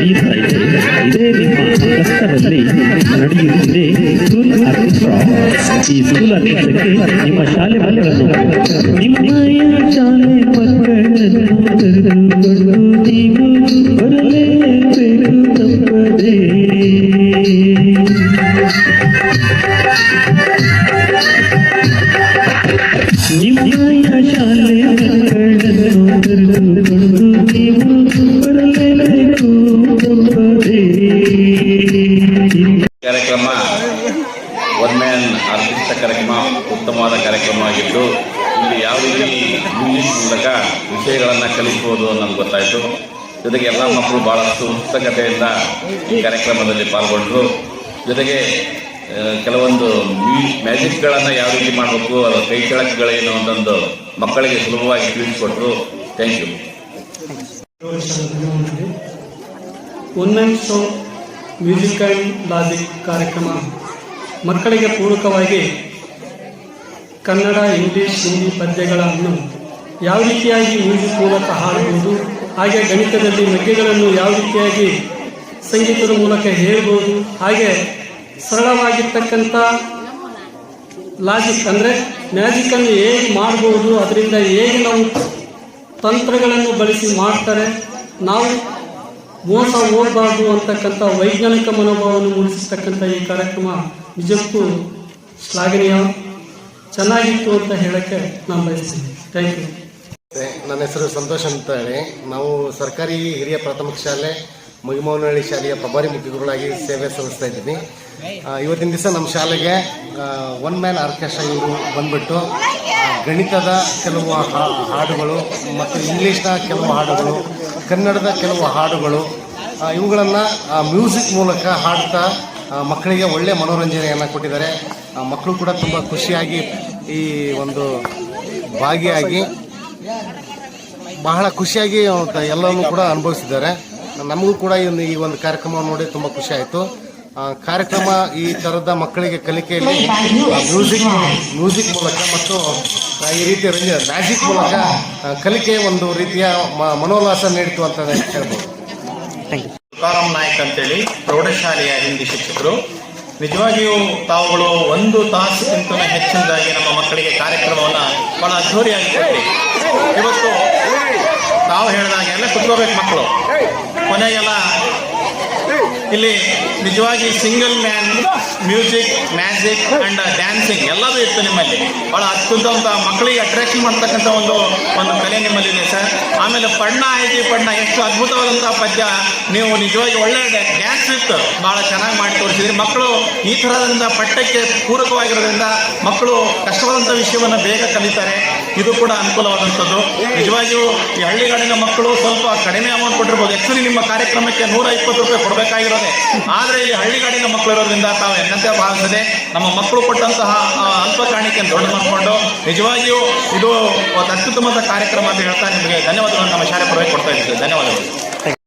ಕಷ್ಟದಲ್ಲಿ ನಡೆಯುತ್ತಾ ಇದೆ ಇದೇ ನಿಮ್ಮ ಕಷ್ಟದಲ್ಲಿ ನಡೆಯುತ್ತಿದೆ ಸ್ಕೂಲ್ ಆರ್ಕೆಸ್ಟ್ರಾ ಈ ಸ್ಕೂಲ್ ಆರ್ಕೆಸ್ಟ್ರಾಕ್ಕೆ ನಿಮ್ಮ ಶಾಲೆ ಮಕ್ಕಳನ್ನು ನಿಮ್ಮಯ ಶಾಲೆ ಮಕ್ಕಳನ್ನು ಆಗಿದ್ದು ಇಲ್ಲಿ ಯಾವ ರೀತಿ ಇಂಗ್ಲೀಷ್ ಮೂಲಕ ವಿಷಯಗಳನ್ನು ಕಲಿಸ್ಬೋದು ಅನ್ನೋದು ಗೊತ್ತಾಯಿತು. ಜೊತೆಗೆ ಎಲ್ಲ ಮಕ್ಕಳು ಭಾಳಷ್ಟು ಉತ್ಸುಕತೆಯಿಂದ ಈ ಕಾರ್ಯಕ್ರಮದಲ್ಲಿ ಪಾಲ್ಗೊಂಡರು. ಜೊತೆಗೆ ಕೆಲವೊಂದು ಮ್ಯೂ, ಮ್ಯಾಜಿಕ್ಗಳನ್ನು ಯಾವ ರೀತಿ ಮಾಡಬೇಕು ಅದರ ಕೈ ಕೆಳಕುಗಳೇನು ಅಂತಂದು ಮಕ್ಕಳಿಗೆ ಸುಲಭವಾಗಿ ತಿಳಿಸ್ಕೊಟ್ರು. Thank you. One show music and logic ಕಾರ್ಯಕ್ರಮ ಮಕ್ಕಳಿಗೆ ಪೂರಕವಾಗಿ ಕನ್ನಡ, ಇಂಗ್ಲಿಷ್, ಹಿಂದಿ ಪದ್ಯಗಳನ್ನು ಯಾವ ರೀತಿಯಾಗಿ ಮ್ಯೂಸಿಕ್ ಮೂಲಕ ಹಾಡಬಹುದು? ಹಾಗೆ ಗಣಿತದಲ್ಲಿ ಮಗ್ಗೆಗಳನ್ನು ಯಾವ ರೀತಿಯಾಗಿ ಸಂಗೀತದ ಮೂಲಕ ಹೇಳ್ಬೋದು ಹಾಗೆ ಸರಳವಾಗಿರ್ತಕ್ಕಂಥ ಲಾಜಿಕ್ ಅಂದರೆ ಮ್ಯಾಜಿಕನ್ನು ಹೇಗೆ ಮಾಡ್ಬೋದು? ಅದರಿಂದ ಹೇಗೆ ನಾವು ತಂತ್ರಗಳನ್ನು ಬಳಸಿ ಮಾಡ್ತಾರೆ? ನಾವು ಮೋಸ ಓದಬಾರ್ದು ಅಂತಕ್ಕಂಥ ವೈಜ್ಞಾನಿಕ ಮನೋಭಾವವನ್ನು ಮೂಡಿಸತಕ್ಕಂಥ ಈ ಕಾರ್ಯಕ್ರಮ ನಿಜಕ್ಕೂ ಶ್ಲಾಘನೀಯ. ಚೆನ್ನಾಗಿತ್ತು ಅಂತ ಹೇಳಕ್ಕೆ ನಾನು ಬಯಸ್ತೀನಿ. ಥ್ಯಾಂಕ್ ಯು ನನ್ನ ಹೆಸರು ಸಂತೋಷ್ ಅಂತ ಹೇಳಿ ನಾವು ಸರ್ಕಾರಿ ಹಿರಿಯ ಪ್ರಾಥಮಿಕ ಶಾಲೆ ಮುಗಿಮೌನಹಳ್ಳಿ ಶಾಲೆಯ ಪ್ರಭಾರಿ ಮುಖ್ಯಗುರುಗಳಾಗಿ ಸೇವೆ ಸಲ್ಲಿಸ್ತಾ ಇದ್ದೀನಿ. ಇವತ್ತಿನ ದಿವಸ ನಮ್ಮ ಶಾಲೆಗೆ ಒನ್ ಮ್ಯಾನ್ ಆರ್ಕೆಸ್ಟ್ರಾ ಇವರು ಬಂದ್ಬಿಟ್ಟು ಗಣಿತದ ಕೆಲವು ಹಾಡುಗಳು ಮತ್ತು ಇಂಗ್ಲೀಷ್ನ ಕೆಲವು ಹಾಡುಗಳು, ಕನ್ನಡದ ಕೆಲವು ಹಾಡುಗಳು ಇವುಗಳನ್ನು ಮ್ಯೂಸಿಕ್ ಮೂಲಕ ಹಾಡ್ತಾ ಮಕ್ಕಳಿಗೆ ಒಳ್ಳೆಯ ಮನೋರಂಜನೆಯನ್ನು ಕೊಟ್ಟಿದ್ದಾರೆ. ಮಕ್ಕಳು ಕೂಡ ತುಂಬ ಖುಷಿಯಾಗಿ ಈ ಒಂದು ಭಾಗಿಯಾಗಿ ಬಹಳ ಖುಷಿಯಾಗಿ ಎಲ್ಲರೂ ಕೂಡ ಅನುಭವಿಸಿದ್ದಾರೆ. ನಮಗೂ ಕೂಡ ಈ ಒಂದು ಕಾರ್ಯಕ್ರಮ ನೋಡಿ ತುಂಬ ಖುಷಿ ಆಯಿತು. ಕಾರ್ಯಕ್ರಮ ಈ ಥರದ ಮಕ್ಕಳಿಗೆ ಕಲಿಕೆಯಲ್ಲಿ ಮ್ಯೂಸಿಕ್ ಮ್ಯೂಸಿಕ್ ಮೂಲಕ ಮತ್ತು ಈ ರೀತಿಯ ಮ್ಯಾಜಿಕ್ ಮೂಲಕ ಕಲಿಕೆ ಒಂದು ರೀತಿಯ ಮನೋಲ್ಲಾಸ ನೀಡಿತು ಅಂತ ಹೇಳ್ಬೋದು. ತುಕಾರಾಮ್ ನಾಯ್ಕ್ ಅಂತೇಳಿ ಪ್ರೌಢಶಾಲೆಯ ಹಿಂದಿ ಶಿಕ್ಷಕರು. ನಿಜವಾಗಿಯೂ ತಾವುಗಳು ಒಂದು ತಾಸಿಗಿಂತ ಹೆಚ್ಚಿನದಾಗಿ ನಮ್ಮ ಮಕ್ಕಳಿಗೆ ಕಾರ್ಯಕ್ರಮವನ್ನು ಬಹಳ ಅದ್ಧೂರಿಯಾಗಿ ಕೊಟ್ಟಿ ಇವತ್ತು ತಾವು ಹೇಳಿದಾಗೆ ಎಲ್ಲ ಕುತ್ಕೋಬೇಕು ಮಕ್ಕಳು. ಕೊನೆಗೆಲ್ಲ ಇಲ್ಲಿ ನಿಜವಾಗಿ single man music magic and dancing ಎಲ್ಲದೂ ಇತ್ತು ನಿಮ್ಮಲ್ಲಿ. ಬಹಳ ಅತ್ಯುತ್ತಮ ಮಕ್ಕಳಿಗೆ ಅಟ್ರಾಕ್ಷನ್ ಮಾಡ್ತಕ್ಕಂಥ ಒಂದು ಒಂದು ಕಲೆ ನಿಮ್ಮಲ್ಲಿದೆ ಸರ್ ಆಮೇಲೆ ಪಣ್ಣ ಐತಿ ಪಣ್ಣ, ಎಷ್ಟು ಅದ್ಭುತವಾದಂಥ ಪದ್ಯ. ನೀವು ನಿಜವಾಗಿ ಒಳ್ಳೆ ಡ್ಯಾನ್ಸ್ ಇತ್ತು ಭಾಳ ಚೆನ್ನಾಗಿ ಮಾಡಿ ತೋರಿಸಿದ್ರಿ. ಮಕ್ಕಳು ಈ ಥರದಿಂದ ಪಠ್ಯಕ್ಕೆ ಪೂರಕವಾಗಿರೋದ್ರಿಂದ ಮಕ್ಕಳು ಕಷ್ಟವಾದಂಥ ವಿಷಯವನ್ನು ಬೇಗ ಕಲಿತಾರೆ. ಇದು ಕೂಡ ಅನುಕೂಲವಾದಂಥದ್ದು ನಿಜವಾಗಿಯೂ ಈ ಹಳ್ಳಿಗಾಡಿನ ಮಕ್ಕಳು ಸ್ವಲ್ಪ ಕಡಿಮೆ ಅಮೌಂಟ್ ಕೊಟ್ಟಿರ್ಬೋದು. ಆ್ಯಕ್ಚುಲಿ ನಿಮ್ಮ ಕಾರ್ಯಕ್ರಮಕ್ಕೆ ನೂರ ಇಪ್ಪತ್ತು ರೂಪಾಯಿ ಕೊಡಬೇಕಾಗಿರೋದೆ. ಆದರೆ ಇಲ್ಲಿ ಹಳ್ಳಿಗಾಡಿನ ಮಕ್ಕಳು ಇರೋದ್ರಿಂದ ತಾವು ಎನ್ನಂತೆ ಭಾವಿಸದೆ ನಮ್ಮ ಮಕ್ಕಳು ಕೊಟ್ಟಂತಹ ಅಲ್ಪ ಕಾಣಿಕೆಯನ್ನು ದೊಡ್ಡ ಮಾಡಿಕೊಂಡು ನಿಜವಾಗಿಯೂ ಇದು ಒಂದು ಅತ್ಯುತ್ತಮವಾದ ಕಾರ್ಯಕ್ರಮ ಅಂತ ಹೇಳ್ತಾ ನಿಮಗೆ ಧನ್ಯವಾದಗಳನ್ನು ನಮ್ಮ ಶಾಲೆ ಪರವಾಗಿ ಕೊಡ್ತಾ ಇದ್ದೀವಿ. ಧನ್ಯವಾದಗಳು.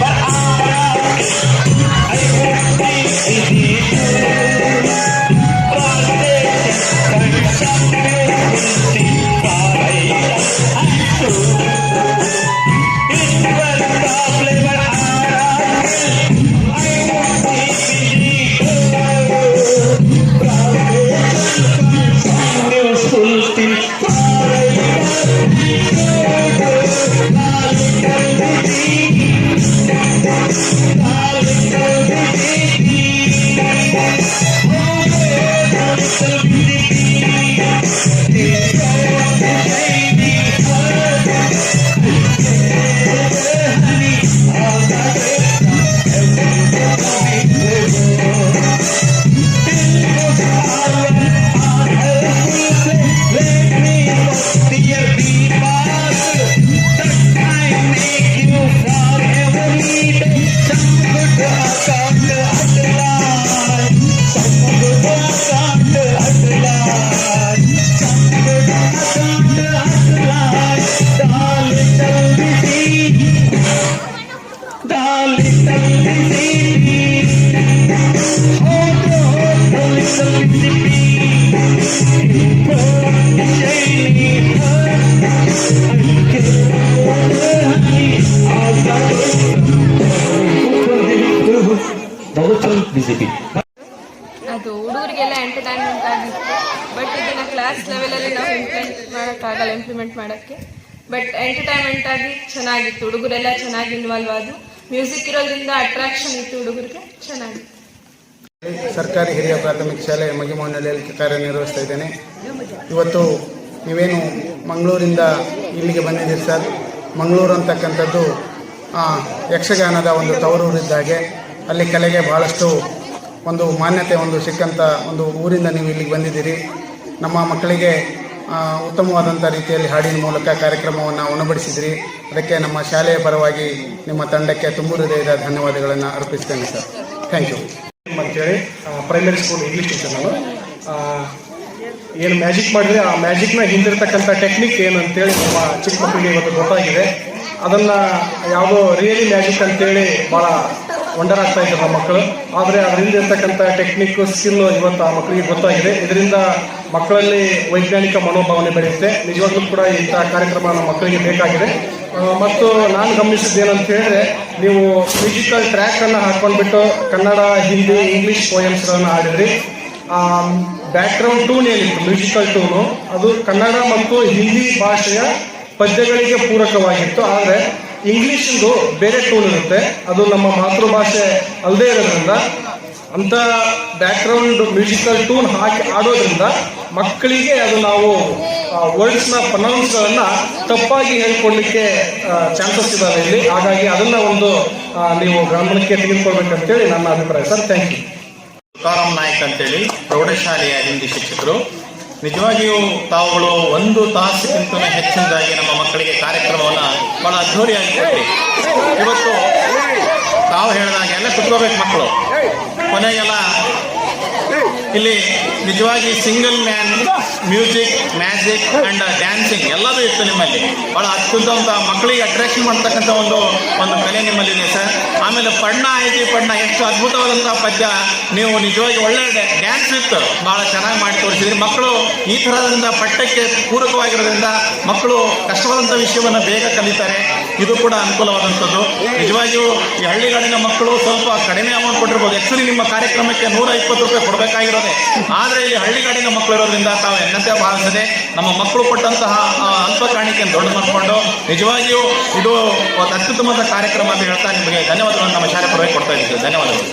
Bye. ಅದು ಹುಡುಗರಿಗೆಲ್ಲ ಎಂಟರ್ಟೈನ್ಮೆಂಟ್ ಆಗಿತ್ತು. ಬಟ್ ಇದನ್ನ ಕ್ಲಾಸ್ ಲೆವೆಲಲ್ಲಿ ನಾವು ಇಂಪ್ಲಿಮೆಂಟ್ ಮಾಡೋಕ್ಕಾಗಲ್ಲ ಇಂಪ್ಲಿಮೆಂಟ್ ಮಾಡೋಕ್ಕೆ. ಬಟ್ ಎಂಟರ್ಟೈನ್ಮೆಂಟ್ ಆಗಿ ಚೆನ್ನಾಗಿತ್ತು. ಹುಡುಗರೆಲ್ಲ ಚೆನ್ನಾಗಿ ಇನ್ವಾಲ್ವ್ ಅದು ಮ್ಯೂಸಿಕ್ ಇರೋದ್ರಿಂದ ಅಟ್ರಾಕ್ಷನ್ ಇತ್ತು ಹುಡುಗರಿಗೆ ಚೆನ್ನಾಗಿತ್ತು ಸರ್ಕಾರಿ ಹಿರಿಯ ಪ್ರಾಥಮಿಕ ಶಾಲೆ ಮಗಿಮೋಹನಹಳ್ಳಿಯಲ್ಲಿ ಕಾರ್ಯನಿರ್ವಹಿಸ್ತಾ ಇದ್ದೇನೆ. ಇವತ್ತು ನೀವೇನು ಮಂಗಳೂರಿಂದ ಇಲ್ಲಿಗೆ ಬಂದಿದ್ದೀರಿ ಸರ್? ಮಂಗಳೂರು ಅಂತಕ್ಕಂಥದ್ದು ಯಕ್ಷಗಾನದ ಒಂದು ತವರೂರಿದ್ದ ಹಾಗೆ. ಅಲ್ಲಿ ಕಲೆಗೆ ಭಾಳಷ್ಟು ಒಂದು ಮಾನ್ಯತೆ ಒಂದು ಸಿಕ್ಕಂಥ ಒಂದು ಊರಿಂದ ನೀವು ಇಲ್ಲಿಗೆ ಬಂದಿದ್ದೀರಿ. ನಮ್ಮ ಮಕ್ಕಳಿಗೆ ಉತ್ತಮವಾದಂಥ ರೀತಿಯಲ್ಲಿ ಹಾಡಿನ ಮೂಲಕ ಕಾರ್ಯಕ್ರಮವನ್ನು ಉಣಬಡಿಸಿದಿರಿ. ಅದಕ್ಕೆ ನಮ್ಮ ಶಾಲೆಯ ಪರವಾಗಿ ನಿಮ್ಮ ತಂಡಕ್ಕೆ ತುಂಬ ಹೃದಯದ ಧನ್ಯವಾದಗಳನ್ನು ಅರ್ಪಿಸ್ತೇನೆ ಸರ್. ಥ್ಯಾಂಕ್ ಯು ಅಂತೇಳಿ ಪ್ರೈಮರಿ ಸ್ಕೂಲ್ ಇಂಗ್ಲೀಷ್ ಟೀಚರ್ ನಾನು. ಏನು ಮ್ಯಾಜಿಕ್ ಮಾಡಿದ್ರೆ ಆ ಮ್ಯಾಜಿಕ್ನ ಹಿಂದಿರ್ತಕ್ಕಂಥ ಟೆಕ್ನಿಕ್ ಏನು ಅಂತೇಳಿ ನಮ್ಮ ಚಿಕ್ಕ ಮಕ್ಕಳಿಗೆ ಇವತ್ತು ಗೊತ್ತಾಗಿದೆ. ಅದನ್ನು ಯಾವುದೋ ರಿಯಲಿ ಮ್ಯಾಜಿಕ್ ಅಂತೇಳಿ ಭಾಳ ವಂಡರ್ ಆಗ್ತಾ ಇದ್ದಾರೆ ಮಕ್ಕಳು. ಆದರೆ ಅದರಿಂದ ಇರ್ತಕ್ಕಂಥ ಟೆಕ್ನಿಕ್ ಸ್ಕಿಲ್ ಇವತ್ತು ಆ ಮಕ್ಕಳಿಗೆ ಗೊತ್ತಾಗಿದೆ. ಇದರಿಂದ ಮಕ್ಕಳಲ್ಲಿ ವೈಜ್ಞಾನಿಕ ಮನೋಭಾವನೆ ಬೆಳೆಯುತ್ತೆ. ನಿಜವಾಗ್ಲೂ ಕೂಡ ಇಂಥ ಕಾರ್ಯಕ್ರಮ ನಮ್ಮ ಮಕ್ಕಳಿಗೆ ಬೇಕಾಗಿದೆ. ಮತ್ತು ನಾನು ಗಮನಿಸಿದ್ದೇನಂತ ಹೇಳಿದ್ರೆ ನೀವು ಮ್ಯೂಸಿಕಲ್ ಟ್ರ್ಯಾಕ್ ಅನ್ನು ಹಾಕೊಂಡ್ಬಿಟ್ಟು ಕನ್ನಡ, ಹಿಂದಿ ಇಂಗ್ಲಿಷ್ ಪೋಯಮ್ಸ್ಗಳನ್ನು ಆಡಿದ್ರಿ ಬ್ಯಾಕ್ಗ್ರೌಂಡ್ ಟೂನ್ ಏನಿತ್ತು? ಮ್ಯೂಸಿಕಲ್ ಟೂನು ಅದು ಕನ್ನಡ ಮತ್ತು ಹಿಂದಿ ಭಾಷೆಯ ಪದ್ಯಗಳಿಗೆ ಪೂರಕವಾಗಿತ್ತು. ಆದರೆ ಇಂಗ್ಲಿಷಿಂದು ಬೇರೆ ಟೂಲ್ ಇರುತ್ತೆ. ಅದು ನಮ್ಮ ಮಾತೃಭಾಷೆ ಅಲ್ಲದೆ ಇರೋದ್ರಿಂದ ಅಂತ ಬ್ಯಾಕ್ಗ್ರೌಂಡ್ ಮ್ಯೂಸಿಕಲ್ ಟೂನ್ ಹಾಕಿ ಆಡೋದ್ರಿಂದ ಮಕ್ಕಳಿಗೆ ಅದು ನಾವು ವರ್ಡ್ಸ್ನ ಪ್ರನೌನ್ಸ್ಗಳನ್ನು ತಪ್ಪಾಗಿ ಹೇಳ್ಕೊಡ್ಲಿಕ್ಕೆ ಚಾನ್ಸಸ್ ಇದಾವೆ ಇಲ್ಲಿ. ಹಾಗಾಗಿ ಅದನ್ನ ಒಂದು ನೀವು ಗಮನಕ್ಕೆ ತೆಗೆದುಕೊಳ್ಬೇಕಂತೇಳಿ ನನ್ನ ಅಭಿಪ್ರಾಯ sir. Thank you Tukaram Naik ಅಂತೇಳಿ ಪ್ರೌಢಶಾಲೆಯ ಹಿಂದಿ ಶಿಕ್ಷಕರು. ನಿಜವಾಗಿಯೂ ತಾವುಗಳು ಒಂದು ತಾಸಿಗಿಂತ ಹೆಚ್ಚಿನದಾಗಿ ನಮ್ಮ ಮಕ್ಕಳಿಗೆ ಕಾರ್ಯಕ್ರಮವನ್ನು ಬಹಳ ಅದ್ಧೂರಿಯಾಗಿ ಕೊಟ್ಟಿ ಇವತ್ತು ತಾವು ಹೇಳಿದಾಗೆಲ್ಲ ಕುತ್ಕೋಬೇಕು ಮಕ್ಕಳು. ಕೊನೆಗೆಲ್ಲ ಇಲ್ಲಿ ನಿಜವಾಗಿ single man music magic and dancing ಎಲ್ಲದೂ ಇತ್ತು ನಿಮ್ಮಲ್ಲಿ. ಬಹಳ ಅತ್ಯುತ್ತಮ ಮಕ್ಕಳಿಗೆ ಅಟ್ರಾಕ್ಷನ್ ಮಾಡ್ತಕ್ಕಂಥ ಒಂದು ಒಂದು ಕಲೆ ನಿಮ್ಮಲ್ಲಿದೆ ಸರ್. ಆಮೇಲೆ ಪಣ್ಣ ಐತಿ ಪಣ್ಣ ಎಷ್ಟು ಅದ್ಭುತವಾದಂತಹ ಪದ್ಯ. ನೀವು ನಿಜವಾಗಿ ಒಳ್ಳೆ ಡ್ಯಾನ್ಸ್ ಇತ್ತು. ಬಹಳ ಚೆನ್ನಾಗಿ ಮಾಡಿ ತೋರಿಸಿದ್ರಿ. ಮಕ್ಕಳು ಈ ಥರದಿಂದ ಪಠ್ಯಕ್ಕೆ ಪೂರಕವಾಗಿರೋದ್ರಿಂದ ಮಕ್ಕಳು ಕಷ್ಟವಾದಂಥ ವಿಷಯವನ್ನು ಬೇಗ ಕಲಿತಾರೆ. ಇದು ಕೂಡ ಅನುಕೂಲವಾದಂಥದ್ದು. ನಿಜವಾಗಿಯೂ ಈ ಹಳ್ಳಿಗಾಡಿನ ಮಕ್ಕಳು ಸ್ವಲ್ಪ ಕಡಿಮೆ ಅಮೌಂಟ್ ಕೊಟ್ಟಿರ್ಬೋದು. ಆ್ಯಕ್ಚುಲಿ ನಿಮ್ಮ ಕಾರ್ಯಕ್ರಮಕ್ಕೆ ನೂರ ಇಪ್ಪತ್ತು ರೂಪಾಯಿ ಕೊಡಬೇಕಾಗಿರೋದೆ ಆದರೆ ಈ ಹಳ್ಳಿಗಾಡಿನ ಮಕ್ಕಳು ಇರೋದ್ರಿಂದ ತಾವು ಎನ್ನತೆ ಭಾವಿಸದೆ ನಮ್ಮ ಮಕ್ಕಳು ಕೊಟ್ಟಂತಹ ಅಲ್ಪ ಕಾಣಿಕೆಯನ್ನು ದೊಡ್ಡ ಮಾಡಿಕೊಂಡು ನಿಜವಾಗಿಯೂ ಇದು ಒಂದು ಅತ್ಯುತ್ತಮವಾದ ಕಾರ್ಯಕ್ರಮ ಅಂತ ಹೇಳ್ತಾ ನಿಮಗೆ ಧನ್ಯವಾದಗಳನ್ನು ನಮ್ಮ ಶಾಲೆ ಪರವಾಗಿ ಕೊಡ್ತಾ ಇದ್ದೀವಿ ಧನ್ಯವಾದಗಳು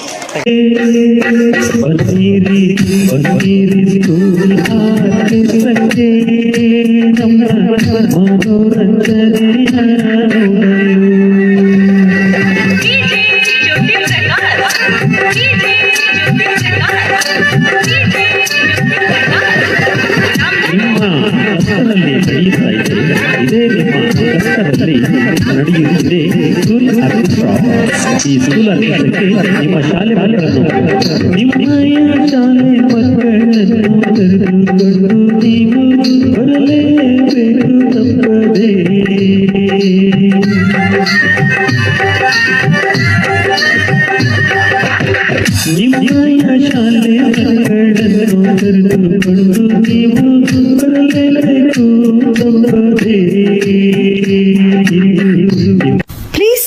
ಹಸ್ತದಲ್ಲಿ ನಡೆಯುತ್ತಿದೆ. ಸ್ಕೂಲ್ ಆರ್ಕೆಸ್ಟ್ರಾ ಈ ಸ್ಕೂಲ್ ಆರ್ಕೆಸ್ಟ್ರಾಕ್ಕೆ ನಿಮ್ಮ ಶಾಲೆ ಮಕ್ಕಳನ್ನು ನಿಮ್ಮಯ ಶಾಲೆ ಮಕ್ಕಳನ್ನು ಕರೆದುಕೊಂಡು ನೀವು ಬರಲೇಬೇಕು ತಪ್ಪದೇ. ನಿಮ್ಮಯ ಶಾಲೆ ಮಕ್ಕಳನ್ನು ಕರೆದುಕೊಂಡು ನೀವು